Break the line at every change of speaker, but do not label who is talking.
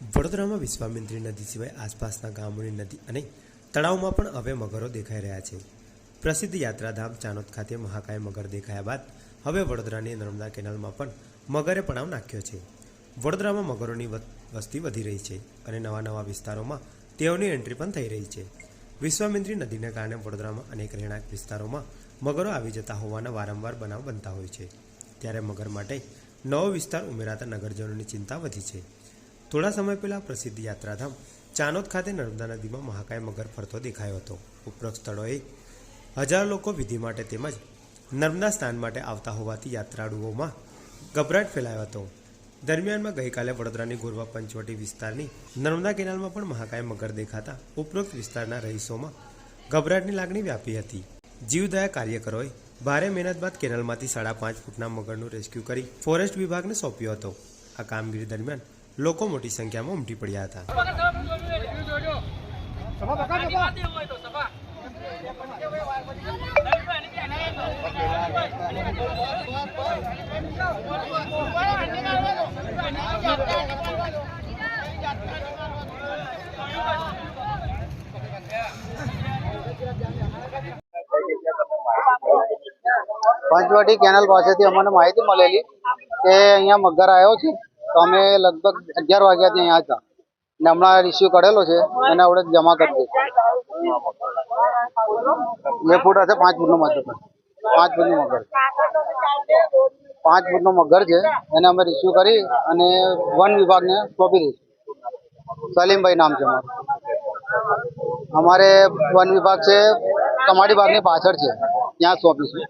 વડોદરામાં વિશ્વામિત્રી નદી સિવાય આસપાસના ગામોની નદી અને તળાવમાં પણ હવે મગરો દેખાઈ રહ્યા છે. પ્રસિદ્ધ યાત્રાધામ ચાનોદ ખાતે મહાકાય મગર દેખાયા બાદ હવે વડોદરાની નર્મદા કેનાલમાં પણ મગરે પડાવ નાખ્યો છે. વડોદરામાં મગરોની વસ્તી વધી રહી છે અને નવા નવા વિસ્તારોમાં તેઓની એન્ટ્રી પણ થઈ રહી છે. વિશ્વામિત્રી નદીને કારણે વડોદરામાં અનેક રહેણાંક વિસ્તારોમાં મગરો આવી જતા હોવાના વારંવાર બનાવ બનતા હોય છે. ત્યારે મગર માટે નવો વિસ્તાર ઉમેરાતા નગરજનોની ચિંતા વધી છે. થોડા સમય પહેલા પ્રસિદ્ધ યાત્રાધામ ચાનોદ ખાતે નર્મદા નદીમાં મહાકાય મગર ફરતો દેખાયો હતો. ઉપરોક્ત સ્થળોએ હજારો લોકો વિધિ માટે તેમજ નર્મદા સ્નાન માટે આવતા હોવાથી યાત્રાળુઓમાં ગભરાટ ફેલાયો હતો. દરમિયાનમાં ગઈકાલે વડોદરાની ગોરવા પંચવટી વિસ્તારની નર્મદા કેનાલમાં પણ મહાકાય મગર દેખાતા ઉપરોક્ત વિસ્તારના રહીશોમાં ગભરાટની લાગણી વ્યાપી હતી. જીવદયા કાર્યકરોએ ભારે મહેનત બાદ કેનાલમાંથી સાડા પાંચ ફૂટના મગરનું રેસ્ક્યુ કરી ફોરેસ્ટ વિભાગને સોંપ્યો હતો. આ કામગીરી દરમિયાન લોકો મોટી સંખ્યામાં ઉમટી પડ્યા હતા.
પંચવટી કેનલ પાસેથી અમને માહિતી મળેલી કે અહીંયા મગર આવ્યો છે. તો અમે લગભગ અગિયાર વાગ્યા અહીંયા હતા. ને હમણાં રિસીવ કરેલો છે, એને આપણે જમા કરી દઈશું બે ફૂટ હશે, પાંચ ફૂટનો મગર. પાંચ ફૂટનો મગર. પાંચ ફૂટનો મગર છે, એને અમે રિસીવ કરી અને વન વિભાગને સોંપી દઈશું. સલીમભાઈ નામ છે અમારું. અમારે વન વિભાગ છે કમાડી બાગની પાછળ છે, ત્યાં સોંપીશું.